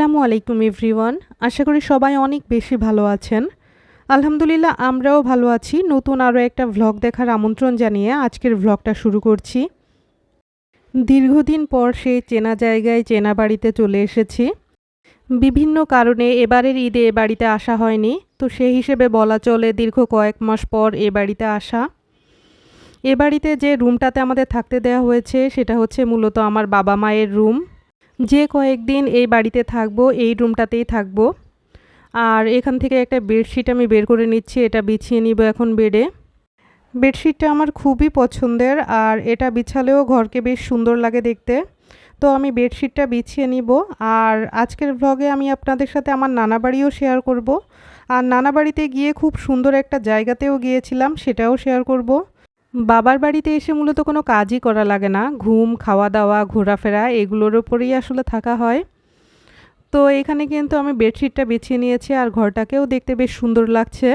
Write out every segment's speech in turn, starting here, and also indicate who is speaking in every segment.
Speaker 1: আলাইকুম, এভরিওয়ান। আশা করি সবাই অনেক বেশি ভালো আছেন। আলহামদুলিল্লাহ, আমরাও ভালো আছি। নতুন আরও একটা ভ্লগ দেখার আমন্ত্রণ জানিয়ে আজকের ভ্লগটা শুরু করছি। দীর্ঘদিন পর সেই চেনা জায়গায়, চেনা বাড়িতে চলে এসেছি। বিভিন্ন কারণে এবারের ঈদে এ বাড়িতে আসা হয়নি। তো সেই হিসেবে বলা চলে দীর্ঘ কয়েক মাস পর এ বাড়িতে আসা। এ বাড়িতে যে রুমটাতে আমাদের থাকতে দেওয়া হয়েছে, সেটা হচ্ছে মূলত আমার বাবা মায়ের রুম যে কয়েকদিন এই বাড়িতে থাকব, এই রুমটাতেই থাকব। আর এখান থেকে একটা বেডশিট আমি বের করে নিচ্ছি, এটা বিছিয়ে নিব এখন বেডে। বেডশিটটা আমার খুবই পছন্দের, আর এটা বিছালেও ঘরকে বেশ সুন্দর লাগে দেখতে। তো আমি বেডশিটটা বিছিয়ে নিব, আর আজকের ভ্লগে আমি আপনাদের সাথে আমার নানা বাড়িও শেয়ার করব। আর নানা বাড়িতে গিয়ে খুব সুন্দর একটা জায়গাতেও গিয়েছিলাম, সেটাও শেয়ার করব। বাবার বাড়িতে এসে মূলত কোনো কাজই করা লাগে না। ঘুম খাওয়া দাওয়া ঘোরাফেরা এগুলোর ওপরেই আসলে থাকা হয়। তো এখানে কিন্তু আমি বেডশিটটা বেছিয়ে নিয়েছি আর ঘরটাকেও দেখতে বেশ সুন্দর লাগছে।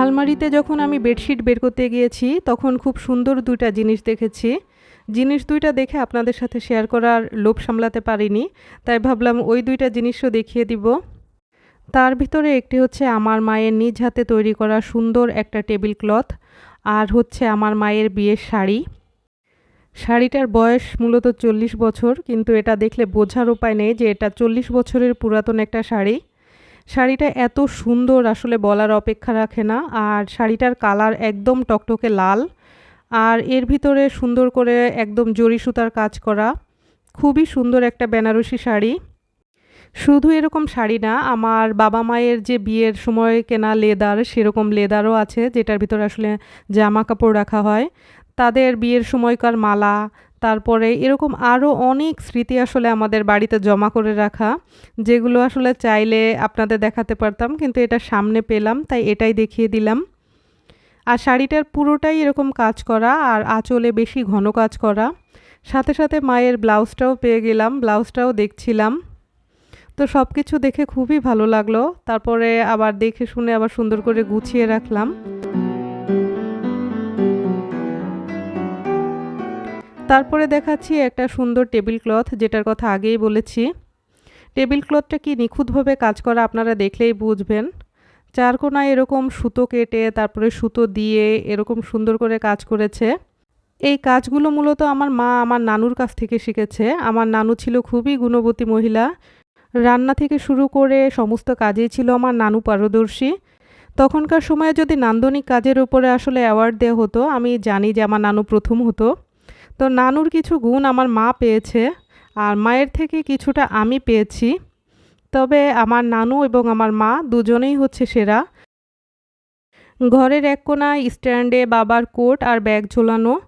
Speaker 1: আলমারিতে যখন আমি বেডশিট বের করতে গিয়েছি, তখন খুব সুন্দর দুইটা জিনিস দেখেছি। জিনিস দুইটা দেখে আপনাদের সাথে শেয়ার করার লোভ সামলাতে পারিনি, তাই ভাবলাম ওই দুইটা জিনিসও দেখিয়ে দিব। তার ভিতরে একটি হচ্ছে আমার মায়ের নিজ হাতে তৈরি করা সুন্দর একটা টেবিল ক্লথ, আর হচ্ছে আমার মায়ের বিয়ের শাড়ি। শাড়িটার বয়স মূলত চল্লিশ বছর, কিন্তু এটা দেখলে বোঝার উপায় নেই যে এটা চল্লিশ বছরের পুরাতন একটা শাড়ি। শাড়িটা এত সুন্দর আসলে বলার অপেক্ষা রাখে না, আর শাড়িটার কালার একদম টকটকে লাল, আর এর ভিতরে সুন্দর করে একদম জরি সুতার কাজ করা। খুবই সুন্দর একটা বেনারসি শাড়ি। শুধু এরকম শাড়ি না, আমার বাবা মায়ের যে বিয়ের সময় কেনা লেদার, সেরকম লেদারও আছে, যেটার ভিতরে আসলে জামা কাপড় রাখা হয়। তাদের বিয়ের সময়কার মালা, তারপরে এরকম আরও অনেক স্মৃতি আসলে আমাদের বাড়িতে জমা করে রাখা, যেগুলো আসলে চাইলে আপনাদের দেখাতে পারতাম, কিন্তু এটা সামনে পেলাম, তাই এটাই দেখিয়ে দিলাম। আর শাড়িটার পুরোটাই এরকম কাজ করা, আর আঁচলে বেশি ঘন কাজ করা। সাথে সাথে মায়ের ব্লাউজটাও পেয়ে গেলাম, ব্লাউজটাও দেখছিলাম। তো সব কিছু দেখে খুবই ভালো লাগল। তারপরে আবার দেখে শুনে আবার সুন্দর করে গুছিয়ে রাখলাম। তারপরে দেখাচ্ছি একটা সুন্দর টেবিল ক্লথ, যেটার কথা আগেই বলেছি। টেবিল ক্লথটা কি নিখুঁতভাবে কাজ করা আপনারা দেখলেই বুঝবেন। চার কোনায় এরকম সুতো কেটে, তারপরে সুতো দিয়ে এরকম সুন্দর করে কাজ করেছে। এই কাজগুলো মূলত আমার মা আমার নানুর কাছ থেকে শিখেছে। আমার নানু ছিল খুবই গুণবতী মহিলা। রান্না থেকে শুরু করে সমস্ত কাজেই ছিল আমার নানু পারদর্শী। তখনকার সময়ে যদি নান্দনিক কাজের উপরে আসলে অ্যাওয়ার্ড দেওয়া হতো, আমি জানি যে আমার নানু প্রথম হতো। তো নানুর কিছু গুণ আমার মা পেয়েছে, আর মায়ের থেকে কিছুটা আমি পেয়েছি। তবে আমার নানু এবং আমার মা দুজনেই হচ্ছে সেরা। ঘরের এক কোনায় স্ট্যান্ডে বাবার কোট আর ব্যাগ ঝোলানো।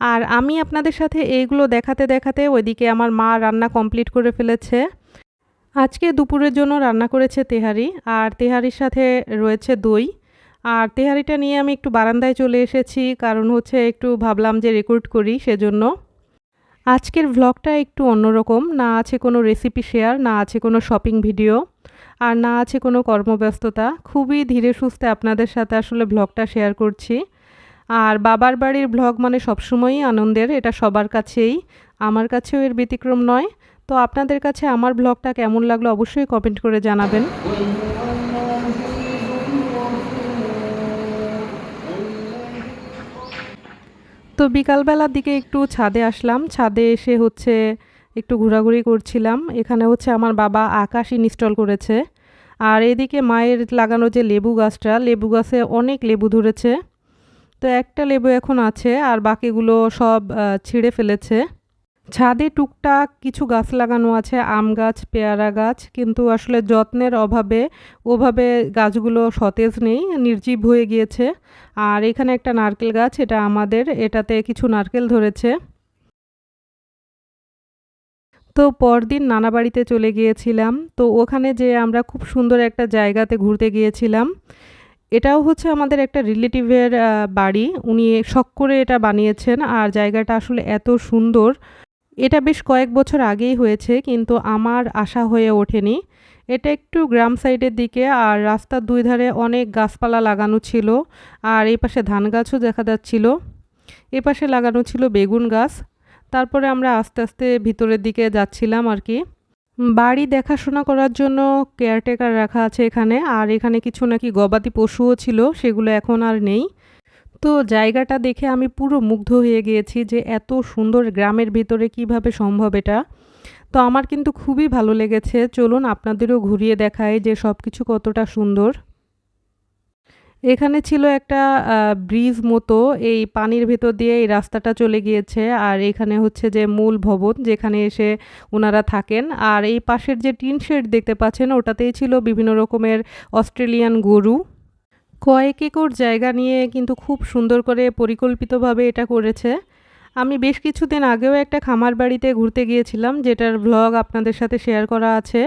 Speaker 1: আর আমি আপনাদের সাথে এইগুলো দেখাতে দেখাতে ওইদিকে আমার মা রান্না কমপ্লিট করে ফেলেছে। আজকে দুপুরের জন্য রান্না করেছে তেহারি, আর তেহারির সাথে রয়েছে দই। আর তেহারিটা নিয়ে আমি একটু বারান্দায় চলে এসেছি, কারণ হচ্ছে একটু ভাবলাম যে রেকর্ড করি সেজন্য। আজকের ভ্লগটা একটু অন্যরকম, না আছে কোনো রেসিপি শেয়ার না আছে কোনো শপিং ভিডিও আর না আছে কোনো কর্মব্যস্ততা। খুবই ধীরে সুস্থে আপনাদের সাথে আসলে ভ্লগটা শেয়ার করছি। আর বাবার বাড়ির ভ্লগ মানে সবসময়ই আনন্দের, এটা সবার কাছেই। আমার কাছেও এর ব্যতিক্রম নয়। তো আপনাদের কাছে আমার ব্লগটা কেমন লাগল অবশ্যই কমেন্ট করে জানাবেন। তো বিকালবেলার দিকে একটু ছাদে আসলাম। ছাদে এসে হচ্ছে একটু ঘোরাঘুরি করছিলাম। এখানে হচ্ছে আমার বাবা আকাশ ইনস্টল করেছে। আর এদিকে মায়ের লাগানো যে লেবু গাছটা, লেবু গাছে অনেক লেবু ধরেছে। তো একটা লেবু এখন আছে আর বাকিগুলো সব ছিঁড়ে ফেলেছে। ছাদে টুকটাক কিছু গাছ লাগানো আছে, আম গাছ, পেয়ারা গাছ, কিন্তু আসলে যত্নের অভাবে ওভাবে গাছগুলো সতেজ নেই, নির্জীব হয়ে গিয়েছে। আর এখানে একটা নারকেল গাছ, এটা আমাদের, এটাতে কিছু নারকেল ধরেছে। তো পরদিন নানা বাড়িতে চলে গিয়েছিলাম। তো ওখানে যে আমরা খুব সুন্দর একটা জায়গাতে ঘুরতে গিয়েছিলাম। এটাও হচ্ছে আমাদের একটা রিলেটিভের বাড়ি। উনি শখ করে এটা বানিয়েছেন। আর জায়গাটা আসলে এত সুন্দর। এটা বেশ কয়েক বছর আগেই হয়েছে, কিন্তু আমার আশা হয়ে ওঠেনি। এটা একটু গ্রাম সাইডের দিকে, আর রাস্তার দুই ধারে অনেক গাছপালা লাগানো ছিল, আর এই পাশে ধান গাছও দেখা যাচ্ছিল। এ পাশে লাগানো ছিল বেগুন গাছ। তারপরে আমরা আস্তে আস্তে ভিতরের দিকে যাচ্ছিলাম আর কি। বাড়ি দেখাশোনা করার জন্য কেয়ারটেকার রাখা আছে এখানে, আর এখানে কিছু নাকি গবাদি পশুও ছিল, সেগুলো এখন আর নেই। তো জায়গাটা দেখে আমি পুরো মুগ্ধ হয়ে গিয়েছি যে এত সুন্দর গ্রামের ভিতরে কীভাবে সম্ভব এটা। তো আমার কিন্তু খুবই ভালো লেগেছে। চলুন আপনাদেরও ঘুরিয়ে দেখায় যে সব কিছু কতটা সুন্দর। এখানে ছিল একটা ব্রিজ মতো। এই পানির ভেতর দিয়ে এই রাস্তাটা চলে গিয়েছে। আর এখানে হচ্ছে যে মূল ভবন যেখানে এসে ওনারা থাকেন। আর এই পাশের যে টিন শেড দেখতে পাচ্ছেন, ওটাতেই ছিল বিভিন্ন রকমের অস্ট্রেলিয়ান গরু। কয়েক একর জায়গা নিয়ে কিন্তু খুব সুন্দর করে পরিকল্পিতভাবে এটা করেছে। আমি বেশ কিছুদিন আগেও একটা খামার বাড়িতে ঘুরতে গিয়েছিলাম, যেটার ভ্লগ আপনাদের সাথে শেয়ার করা আছে।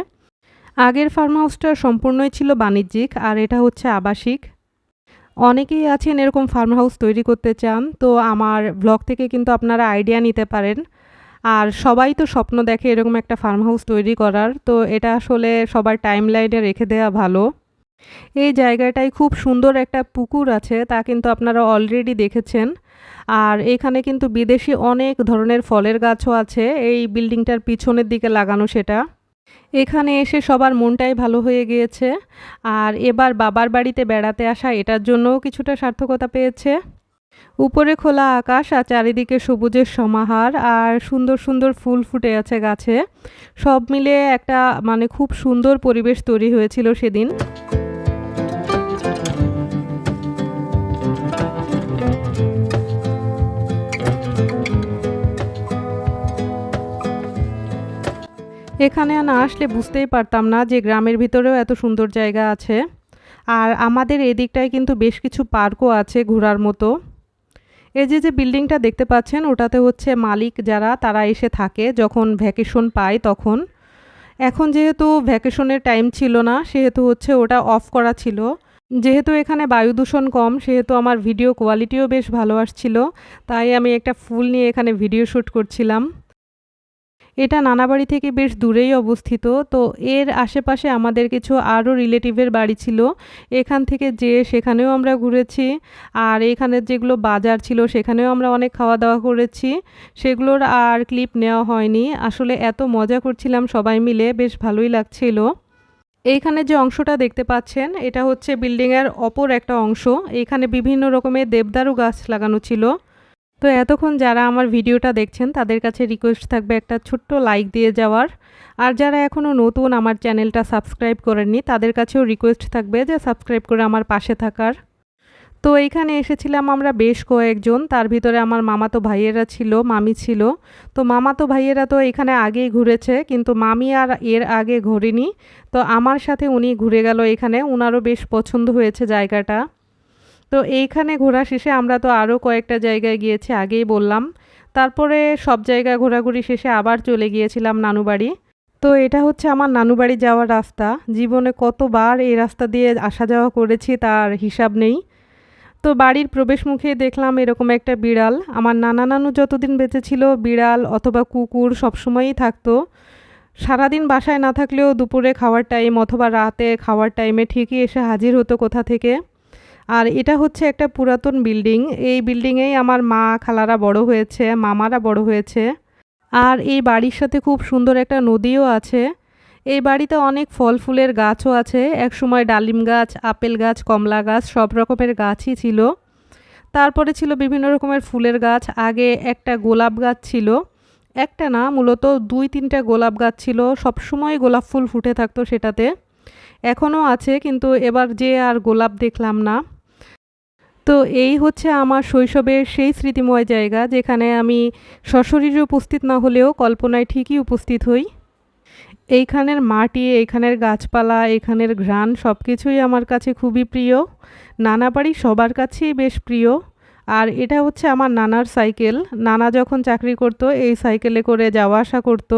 Speaker 1: আগের ফার্ম হাউসটা সম্পূর্ণই ছিল বাণিজ্যিক, আর এটা হচ্ছে আবাসিক। অনেকেই আছেন এরকম ফার্ম হাউস তৈরি করতে চান, তো আমার ব্লগ থেকে কিন্তু আপনারা আইডিয়া নিতে পারেন। আর সবাই তো স্বপ্ন দেখে এরকম একটা ফার্ম হাউস তৈরি করার, তো এটা আসলে সবার টাইম লাইনে রেখে দেওয়া ভালো। এই জায়গাটায় খুব সুন্দর একটা পুকুর আছে, তা কিন্তু আপনারা অলরেডি দেখেছেন। আর এখানে কিন্তু বিদেশি অনেক ধরনের ফলের গাছও আছে, এই বিল্ডিংটার পিছনের দিকে লাগানো সেটা। এখানে এসে সবার মনটাই ভালো হয়ে গিয়েছে, আর এবার বাবার বাড়িতে বেড়াতে আসা এটার জন্যও কিছুটা সার্থকতা পেয়েছে। উপরে খোলা আকাশ আর চারিদিকে সবুজের সমাহার, আর সুন্দর সুন্দর ফুল ফুটে আছে গাছে। সব মিলে একটা মানে খুব সুন্দর পরিবেশ তৈরি হয়েছিল সেদিন। এখানে না আসলে বুঝতেই পারতাম না যে গ্রামের ভিতরেও এত সুন্দর জায়গা আছে। আর আমাদের এদিকটায় কিন্তু বেশ কিছু পার্কও আছে ঘোরার মতো। এই যে যে বিল্ডিংটা দেখতে পাচ্ছেন, ওটাতে হচ্ছে মালিক যারা, তারা এসে থাকে যখন ভ্যাকেশন পায় তখন। এখন যেহেতু ভ্যাকেশনের টাইম ছিল না, সেহেতু হচ্ছে ওটা অফ করা ছিল। যেহেতু এখানে বায়ু দূষণ কম, সেহেতু আমার ভিডিও কোয়ালিটিও বেশ ভালো আসছিল, তাই আমি একটা ফুল নিয়ে এখানে ভিডিও শ্যুট করছিলাম। এটা নানাবাড়ি থেকে বেশ দূরেই অবস্থিত, তো এর আশেপাশে আমাদের কিছু আরও রিলেটিভের বাড়ি ছিল। এখান থেকে যে সেখানেও আমরা ঘুরেছি, আর এখানে যেগুলো বাজার ছিল সেখানেও আমরা অনেক খাওয়া দাওয়া করেছি। সেগুলোর আর ক্লিপ নেওয়া হয়নি। আসলে এত মজা করছিলাম সবাই মিলে, বেশ ভালোই লাগছিল। এইখানে যে অংশটা দেখতে পাচ্ছেন, এটা হচ্ছে বিল্ডিংয়ের অপর একটা অংশ। এখানে বিভিন্ন রকমের দেবদারু গাছ লাগানো ছিল। তো এতক্ষণ যারা আমার ভিডিওটা দেখছেন, তাদের কাছে রিকোয়েস্ট থাকবে একটা ছোট্ট লাইক দিয়ে যাওয়ার। আর যারা এখনও নতুন আমার চ্যানেলটা সাবস্ক্রাইব করেননি, তাদের কাছেও রিকোয়েস্ট থাকবে যে সাবস্ক্রাইব করে আমার পাশে থাকার। তো এইখানে এসেছিলাম আমরা বেশ কয়েকজন, তার ভিতরে আমার মামাতো ভাইয়েরা ছিল, মামি ছিল। তো মামাতো ভাইয়েরা তো এখানে আগেই ঘুরেছে, কিন্তু মামি আর এর আগে ঘোরেনি। তো আমার সাথে উনি ঘুরে গেল এখানে ওনারও বেশ পছন্দ হয়েছে জায়গাটা। তো এইখানে ঘোরা শেষে আমরা তো আরও কয়েকটা জায়গায় গিয়েছি, আগেই বললাম। তারপরে সব জায়গা ঘোরাঘুরি শেষে আবার চলে গিয়েছিলাম নানুবাড়ি। তো এটা হচ্ছে আমার নানুবাড়ি যাওয়ার রাস্তা। জীবনে কতবার এই রাস্তা দিয়ে আসা যাওয়া করেছি তার হিসাব নেই। তো বাড়ির প্রবেশ মুখে দেখলাম এরকম একটা বিড়াল। আমার নানা নানু যতদিন বেঁচে ছিল বিড়াল অথবা কুকুর সবসময়ই থাকতো। সারাদিন বাসায় না থাকলেও দুপুরে খাওয়ার টাইম অথবা রাতে খাওয়ার টাইমে ঠিকই এসে হাজির হতো কোথা থেকে। আর এটা হচ্ছে একটা পুরাতন বিল্ডিং। এই বিল্ডিংয়েই আমার মা খালারা বড় হয়েছে, মামারা বড় হয়েছে। আর এই বাড়ির সাথে খুব সুন্দর একটা নদীও আছে। এই বাড়িতে অনেক ফল ফুলের গাছও আছে। এক সময় ডালিম গাছ, আপেল গাছ, কমলা গাছ সব রকমের গাছই ছিল। তারপরে ছিল বিভিন্ন রকমের ফুলের গাছ। আগে একটা গোলাপ গাছ ছিল। একটা না, মূলত দুই তিনটা গোলাপ গাছ ছিল। সবসময় গোলাপ ফুল ফুটে থাকতো সেটাতে। এখনও আছে, কিন্তু এবার যে আর গোলাপ দেখলাম না। তো এই হচ্ছে আমার শৈশবের সেই স্মৃতিময় জায়গা, যেখানে আমি সশরীরে উপস্থিত না হলেও কল্পনায় ঠিকই উপস্থিত হই। এইখানের মাটি, এইখানের গাছপালা, এইখানের ঘ্রাণ সব কিছুই আমার কাছে খুবই প্রিয়। নানা বাড়ি সবার কাছেই বেশ প্রিয়। আর এটা হচ্ছে আমার নানার সাইকেল। নানা যখন চাকরি করতো, এই সাইকেলে করে যাওয়া আসা করতো।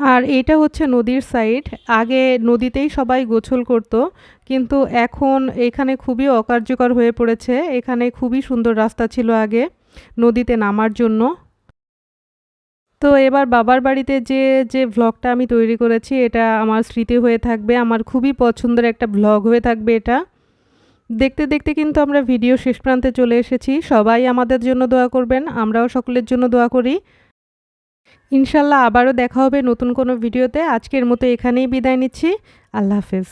Speaker 1: আর এটা হচ্ছে নদীর সাইড আগে নদীতেই সবাই গোছল করত, কিন্তু এখন এখানে খুবই অকার্যকর হয়ে পড়েছে। এখানে খুবই সুন্দর রাস্তা ছিল আগে নদীতে নামার জন্য। তো এবার বাবার বাড়িতে যে যে ভ্লগটা আমি তৈরি করেছি, এটা আমার স্মৃতি হয়ে থাকবে। আমার খুবই পছন্দের একটা ভ্লগ হয়ে থাকবে এটা। দেখতে দেখতে কিন্তু আমরা ভিডিও শেষ প্রান্তে চলে এসেছি। সবাই আমাদের জন্য দোয়া করবেন। আমরাও সকলের জন্য দোয়া করি। ইনশাল্লাহ আবারও দেখা হবে নতুন কোনো ভিডিওতে। আজকের মতো এখানেই বিদায় নিচ্ছি। আল্লাহ হাফেজ।